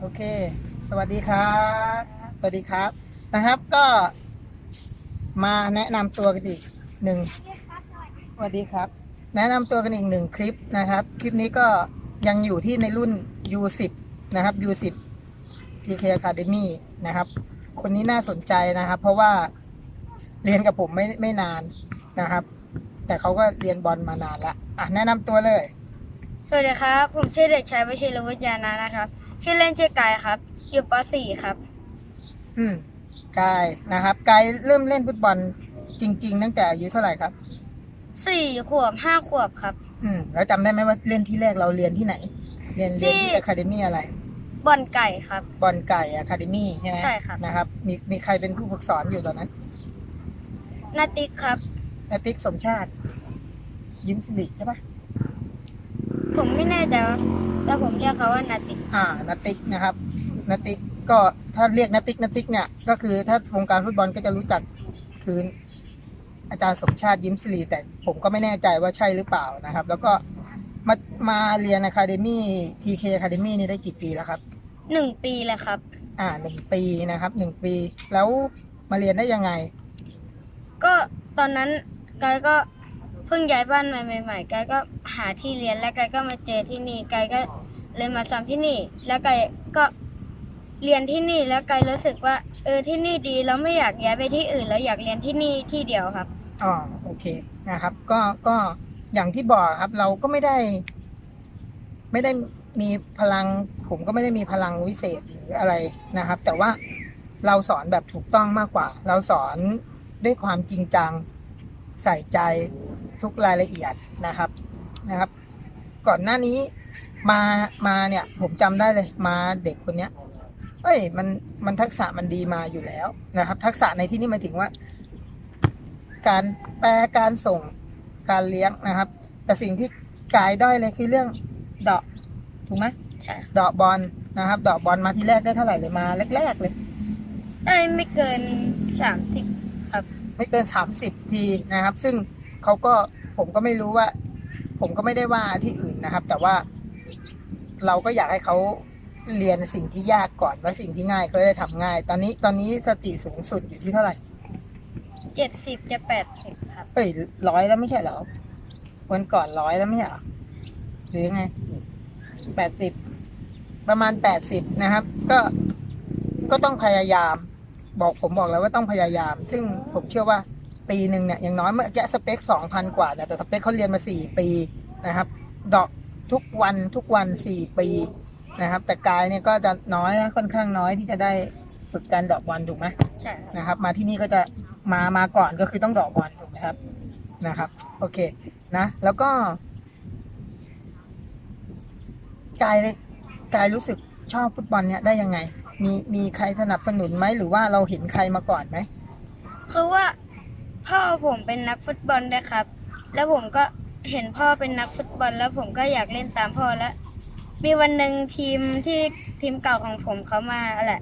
โอเค สวัสดีครับ สวัสดีครับนะครับก็มาแนะนำตัวกันอีกหนึ่งสวัสดีครับ แนะนำตัวกันอีกหนึ่งคลิปนะครับ คลิปนี้ก็ยังอยู่ที่ในรุ่น U10 นะครับ U10 PK Academy นะครับ คนนี้น่าสนใจนะครับ เพราะว่าเรียนกับผมไม่ไม่นานนะครับ แต่เขาก็เรียนบอลมานานละอะแนะนำตัวเลย สวัสดีครับ ผมชื่อเด็กชายวชิรวุฒิยานานะครับ ชื่อเล่นชื่อกายครับ อยู่ป .4 ครับ อืมกายนะครับกายเริ่มเล่นฟุตบอลจริง ๆ ตั้งแต่อายุเท่าไหร่ครับ4ขวบ5ขวบครับ อืมแล้วจำได้ไหมว่าเล่นที่แรกเราเรียนที่ไหน เรียนเรียนที่ที่ อะคาเดมี่อะไร บอลไก่ครับ บอลไก่อะคาเดมี่ใช่ไหมใช่ครับ นะครับ มีมีใครเป็นผู้ฝึกสอนอยู่ตอนนั้นนาติกครับ นาติ๊กสมชาติ ยิ้มสิริใช่ปะ ผมไม่แน่ใจว่าแต่ผมเรียกเขาว่านาติกอ่านาติ๊กนะครับนาติ๊กก็ถ้าเรียกนาติ๊กนาติ๊กเนี่ยก็คือถ้าวงการฟุตบอลก็จะรู้จักคืออาจารย์สมชาติยิ้มสิริแต่ผมก็ไม่แน่ใจว่าใช่หรือเปล่านะครับ แล้วก็มามาเรียนอะคาเดมี่ทีเคอะคาเดมี่นี่ได้กี่ปีแล้วครับ1ปีเลยครับ อ่าหนึ่งปีนะครับหนึ่งปี แล้วมาเรียนได้ยังไง ก็ตอนนั้นกายก็ เพิ่งย้ายบ้านมาใหม่ๆกายก็หาที่เรียนแล้วกายก็มาเจอที่นี่กายก็เลยมาซ้อมที่นี่ แล้วกายก็เรียนที่นี่แล้วกายรู้สึกว่า เออที่นี่ดีแล้วไม่อยากย้ายไปที่อื่น แล้วอยากเรียนที่นี่ที่เดียวครับ อ๋อโอเคนะครับ ก็ก็อย่างที่บอกครับ เราก็ไม่ได้ ไม่ได้มีพลัง ผมก็ไม่ได้มีพลังวิเศษหรืออะไรนะครับ แต่ว่าเราสอนแบบถูกต้องมากกว่า เราสอนด้วยความจริงจังใส่ใจ ทุกรายละเอียดนะครับนะครับ ก่อนหน้านี้มามาเนี่ยผมจำได้เลยมาเด็กคนเนี้ยเอ้ยมันมันทักษะมันดีมาอยู่แล้วนะครับ ทักษะในที่นี้หมายถึงว่า การแปลการส่งการเลี้ยงนะครับ แต่สิ่งที่กายด้อยเลยคือเรื่องเดอกถูกไหมใช่เดอกบอลนะครับเดอกบอลมาทีแรกได้เท่าไหร่เลยมาแรกๆเลยได้ไม่เกินสามสิบครับ ไม่เกินสามสิบทีนะครับ ซึ่ง เขาก็ผมก็ไม่รู้ว่า ผมก็ไม่ได้ว่าที่อื่นนะครับ แต่ว่าเราก็อยากให้เขาเรียนสิ่งที่ยากก่อนว่าสิ่งที่ง่ายเขาจะทำง่าย ตอนนี้ตอนนี้สติสูงสุดอยู่ที่เท่าไหร่เจ็ดสิบจะแปดสิบครับ เอ้ยร้อยแล้วไม่ใช่เหรอวันก่อนร้อยแล้วไม่ใช่เหรอหรือยังไงแปดสิบประมาณแปดสิบนะครับ ก็ก็ต้องพยายาม บอกผมบอกแล้วว่าต้องพยายาม ซึ่งผมเชื่อว่า ปีหนึ่งเนี่ยอย่างน้อยเมื่อกี้สเปคสองพันกว่าเนี่ยแต่สเปคเขาเรียนมาสี่ปีนะครับดอกทุกวันทุกวันสี่ปีนะครับ แต่กายเนี่ยก็จะน้อยนะค่อนข้างน้อยที่จะได้ฝึกการดอกบอลถูกไหมใช่ครับนะครับ มาที่นี่ก็จะมามาก่อนก็คือต้องดอกบอลถูกไหมครับนะครับ โอเคนะ แล้วก็กายกายรู้สึกชอบฟุตบอลเนี่ยได้ยังไง มีมีใครสนับสนุนไหมหรือว่าเราเห็นใครมาก่อนไหมคือว่า พ่อผมเป็นนักฟุตบอลด้วยครับ แล้วผมก็เห็นพ่อเป็นนักฟุตบอล แล้วผมก็อยากเล่นตามพ่อแล้ว มีวันหนึ่งทีมที่ทีมเก่าของผมเขามาแหละ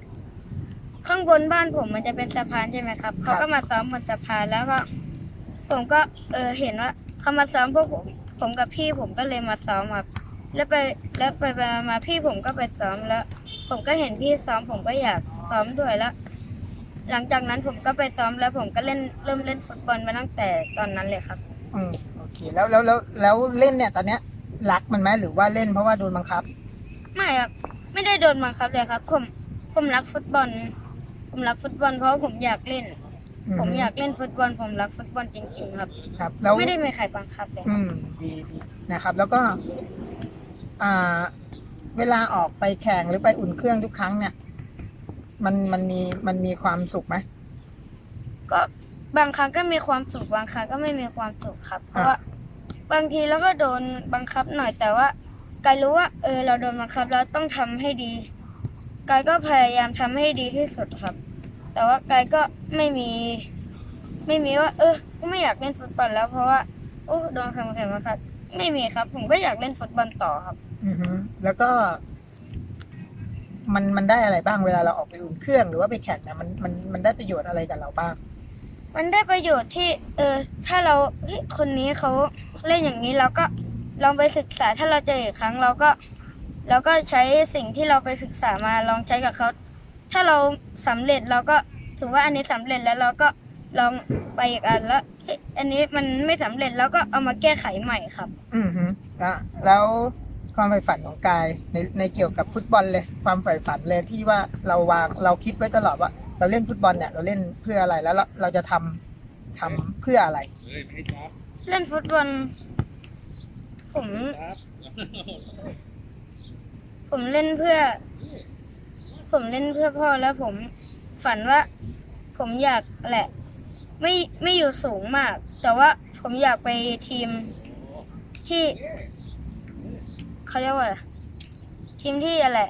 ข้างบนบ้านผมมันจะเป็นสะพานใช่ไหมครับ เขาก็มาซ้อมบนสะพานแล้วก็ ผมก็เออเห็นว่าเขามาซ้อมพวกผม ผมกับพี่ผมก็เลยมาซ้อมครับ แล้วไปแล้วไปไปมามาพี่ผมก็ไปซ้อมแล้ว ผมก็เห็นพี่ซ้อมผมก็อยากซ้อมด้วยแล้ว หลังจากนั้นผมก็ไปซ้อมแล้วผมก็เล่นเริ่มเล่นฟุตบอลมาตั้งแต่ตอนนั้นเลยครับ อืมโอเคแล้วแล้วแล้วแล้วเล่นเนี่ยตอนเนี้ยรักมันไหมหรือว่าเล่นเพราะว่าโดนบังคับ ไม่ครับไม่ได้โดนบังคับเลยครับ ผมผมรักฟุตบอล ผมรักฟุตบอลเพราะผมอยากเล่นผมอยากเล่นฟุตบอล ผมรักฟุตบอลจริงๆครับ ครับ แล้วไม่ได้มีใครบังคับเลย อืมดีดีนะครับ แล้วก็ อ่า เวลาออกไปแข่งหรือไปอุ่นเครื่องทุกครั้งเนี่ย มันมันมีมันมีความสุขไหมก็บางครั้งก็มีความสุขบางครั้งก็ไม่มีความสุขครับ เพราะว่าบางทีเราก็โดนบังคับหน่อยแต่ว่ากายรู้ว่า เออ เราโดนบังคับแล้วต้องทำให้ดีกายก็พยายามทำให้ดีที่สุดครับ แต่ว่ากายก็ไม่มี ไม่มีว่า เออก็ไม่อยากเล่นฟุตบอลแล้ว เพราะว่าโอ้โดนทำแข่งบังคับ ไม่มีครับ ผมก็อยากเล่นฟุตบอลต่อครับ อือฮึแล้วก็ มันมันได้อะไรบ้างเวลาเราออกไปอุ่นเครื่องหรือว่าไปแข่งเนี่ยมันมันมันได้ประโยชน์อะไรกับเราบ้าง มันได้ประโยชน์ที่ เออ ถ้าเราเฮ้ยคนนี้เขาเล่นอย่างนี้เราก็ลองไปศึกษาถ้าเราเจออีกครั้งเราก็แล้วก็ใช้สิ่งที่เราไปศึกษามาลองใช้กับเขาถ้าเราสำเร็จเราก็ถือว่าอันนี้สำเร็จแล้วเราก็ลองไปอีกอันแล้วเอ๊ะอันนี้มันไม่สำเร็จแล้วก็เอามาแก้ไขใหม่ครับ อืมฮึแล้วแล้ว ความใฝ่ฝันของกายในในเกี่ยวกับฟุตบอลเลยความใฝ่ฝันเลยที่ว่าเราวางเราคิดไว้ตลอดว่า เราเล่นฟุตบอลเนี่ยเราเล่นเพื่ออะไรแล้วเราเราจะทำทำเพื่ออะไรเล่นฟุตบอลผมผมเล่นเพื่อ ผมเล่นเพื่อพ่อแล้วผมฝันว่า ผมอยากแหละ ไม่ไม่อยู่สูงมาก แต่ว่าผมอยากไปทีมที่ เขาเรียกว่าอะไรทีมที่อะไร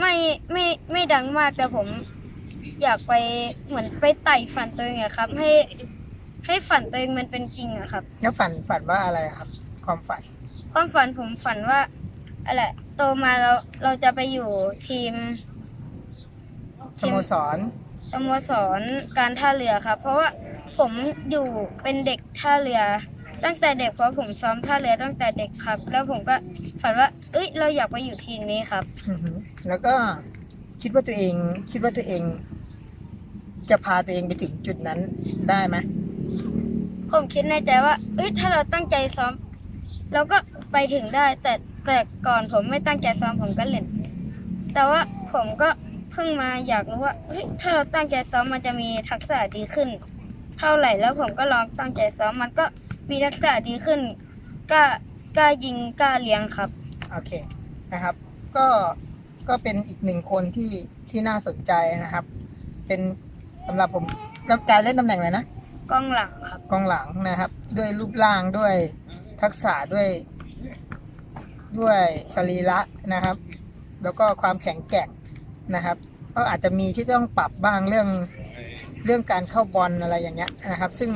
ไม่ไม่ไม่ดังมากแต่ผมอยากไปเหมือนไปไต่ฝันตัวเองอะครับ ให้ให้ฝันตัวเองมันเป็นจริงอะครับ แล้วฝันฝันว่าอะไรอะครับ ความฝัน ความฝันผมฝันว่าอะไรโตมาเราเราจะไปอยู่ทีมสโมสร สโมสรการท่าเรือครับ เพราะว่าผมอยู่เป็นเด็กท่าเรือ ตั้งแต่เด็กเพราะผมซ้อมท่าเรือตั้งแต่เด็กครับ แล้วผมก็ฝันว่า เอ้ย เราอยากไปอยู่ทีมนี้ครับ อือฮึแล้วก็คิดว่าตัวเองคิดว่าตัวเอง จะพาตัวเองไปถึงจุดนั้นได้ไหมผมคิดในใจว่าเอ้ยถ้าเราตั้งใจซ้อม เราก็ไปถึงได้ แต่แต่ก่อนผมไม่ตั้งใจซ้อมผมก็เล่น แต่ว่าผมก็เพิ่งมาอยากรู้ว่าเฮ้ยถ้าเราตั้งใจซ้อมมันจะมีทักษะดีขึ้น เท่าไหร่แล้วผมก็ลองตั้งใจซ้อมมันก็ มีทักษะดีขึ้นกล้ากล้ายิงกล้าเลี้ยงครับ โอเคนะครับ ก็ก็เป็นอีกหนึ่งคนที่ที่น่าสนใจนะครับ เป็นสำหรับผมแล้วการเล่นตำแหน่งอะไรนะกองหลังครับ กองหลังนะครับ ด้วยรูปร่างด้วยทักษะด้วย ด้วยสรีระนะครับ แล้วก็ความแข็งแกร่งนะครับ ก็อาจจะมีที่ต้องปรับบ้างเรื่องเรื่องการเข้าบอลอะไรอย่างเงี้ยนะครับ ซึ่ง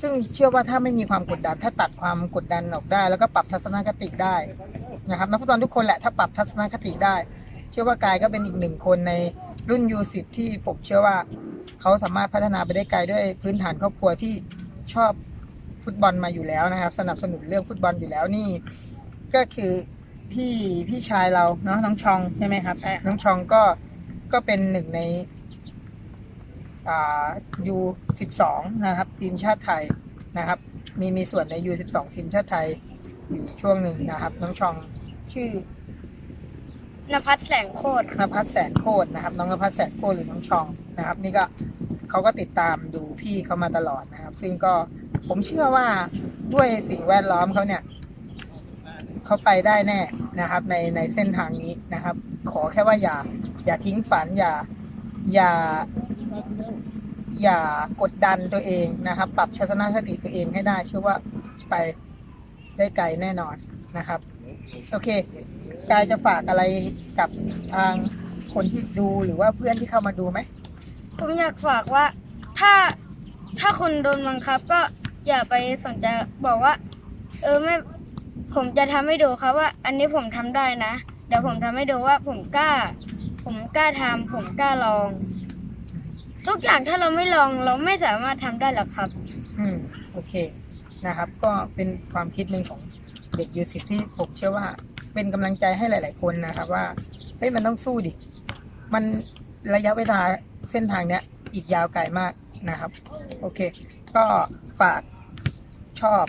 ซึ่งเชื่อว่าถ้าไม่มีความกดดัน ถ้าตัดความกดดันออกได้ แล้วก็ปรับทัศนคติได้นะครับนักฟุตบอลทุกคนแหละถ้าปรับทัศนคติได้ เชื่อว่ากายก็เป็นอีกหนึ่งคนในรุ่น U10 ที่ผมเชื่อว่าเขาสามารถพัฒนาไปได้ไกลด้วยพื้นฐานครอบครัวที่ชอบฟุตบอลมาอยู่แล้วนะครับ สนับสนุนเรื่องฟุตบอลอยู่แล้วนี่ ก็คือพี่พี่ชายเราเนาะน้องชองใช่ไหมครับใช่ครับน้องชองก็ก็เป็นหนึ่งใน อ่า U12 นะครับ ทีมชาติไทยนะครับ มีมีส่วนใน U12 ทีมชาติไทยอยู่ช่วงหนึ่งนะครับ น้องชองชื่อนภัสแสงโคตรครับนภัสแสนโคตรนะครับ น้องนภัสแสนโคตรหรือน้องชองนะครับ นี่ก็เขาก็ติดตามดูพี่เขามาตลอดนะครับ ซึ่งก็ผมเชื่อว่าด้วยสิ่งแวดล้อมเขาเนี่ยเขาไปได้แน่นะครับ ในในเส้นทางนี้นะครับ ขอแค่ว่าอย่า อย่าทิ้งฝันอย่าอย่า อย่ากดดันตัวเองนะครับ ปรับทัศนคติตัวเองให้ได้เชื่อว่าไปได้ไกลแน่นอนนะครับ โอเค กายจะฝากอะไรกับทางคนที่ดูหรือว่าเพื่อนที่เข้ามาดูไหมผมอยากฝากว่าถ้าถ้าคุณโดนบังคับ ก็อย่าไปสนใจบอกว่า เออไม่ผมจะทำให้ดูครับว่า อันนี้ผมทำได้นะ เดี๋ยวผมทำให้ดูว่าผมกล้า ผมกล้าทำผมกล้าลอง ทุกอย่างถ้าเราไม่ลองเราไม่สามารถทำได้หรอกครับ อืมโอเคนะครับ ก็เป็นความคิดหนึ่งของเด็กยูสิที่ผมเชื่อว่า เป็นกำลังใจให้หลาย ๆ คนนะครับ ว่าเฮ้ยมันต้องสู้ดิ มันระยะเวลาเส้นทางเนี้ย อีกยาวไกลมากนะครับ โอเค ก็ฝากชอบ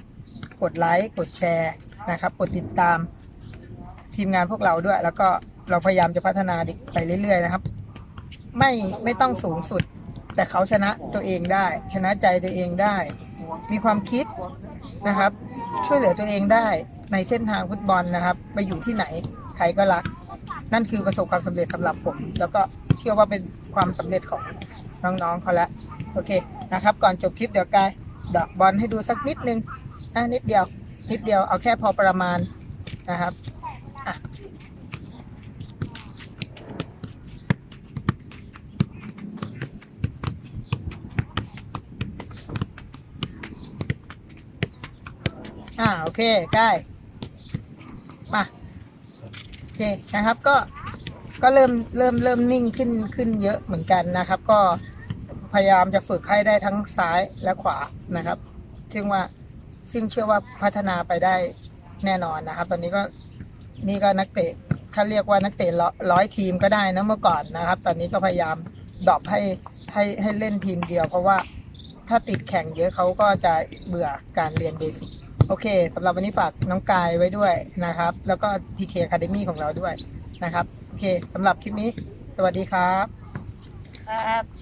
กดไลค์กดแชร์นะครับกดติดตามทีมงานพวกเราด้วย แล้วก็เราพยายามจะพัฒนาเด็กไปเรื่อย ๆ นะครับ ไม่ไม่ต้องสูงสุด แต่เขาชนะตัวเองได้ ชนะใจตัวเองได้ มีความคิดนะครับ ช่วยเหลือตัวเองได้ในเส้นทางฟุตบอลนะครับ ไปอยู่ที่ไหนใครก็รัก นั่นคือประสบความสำเร็จสำหรับผม แล้วก็เชื่อว่าเป็นความสำเร็จของน้องๆเขาละโอเคนะครับ ก่อนจบคลิปเดี๋ยวกายดอกบอลให้ดูสักนิดนึงนะนิดเดียว นิดเดียวเอาแค่พอประมาณนะครับ อ่าโอเคได้มาโอเคนะครับก็ก็เริ่มเริ่มเริ่มนิ่งขึ้นขึ้นเยอะเหมือนกันนะครับ ก็พยายามจะฝึกให้ได้ทั้งซ้ายและขวานะครับ ซึ่งว่าซึ่งเชื่อว่าพัฒนาไปได้แน่นอนนะครับ ตอนนี้ก็นี่ก็นักเตะถ้าเรียกว่านักเตะร้อยร้อยทีมก็ได้นะเมื่อก่อนนะครับ ตอนนี้ก็พยายามดรอปให้ให้ให้เล่นทีมเดียว เพราะว่าถ้าติดแข่งเยอะเขาก็จะเบื่อการเรียนเบสิก โอเคสำหรับวันนี้ฝากน้องกายไว้ด้วยนะครับ แล้วก็ TK Academy ของเราด้วยนะครับ โอเคสำหรับคลิปนี้ สวัสดีครับ ครับ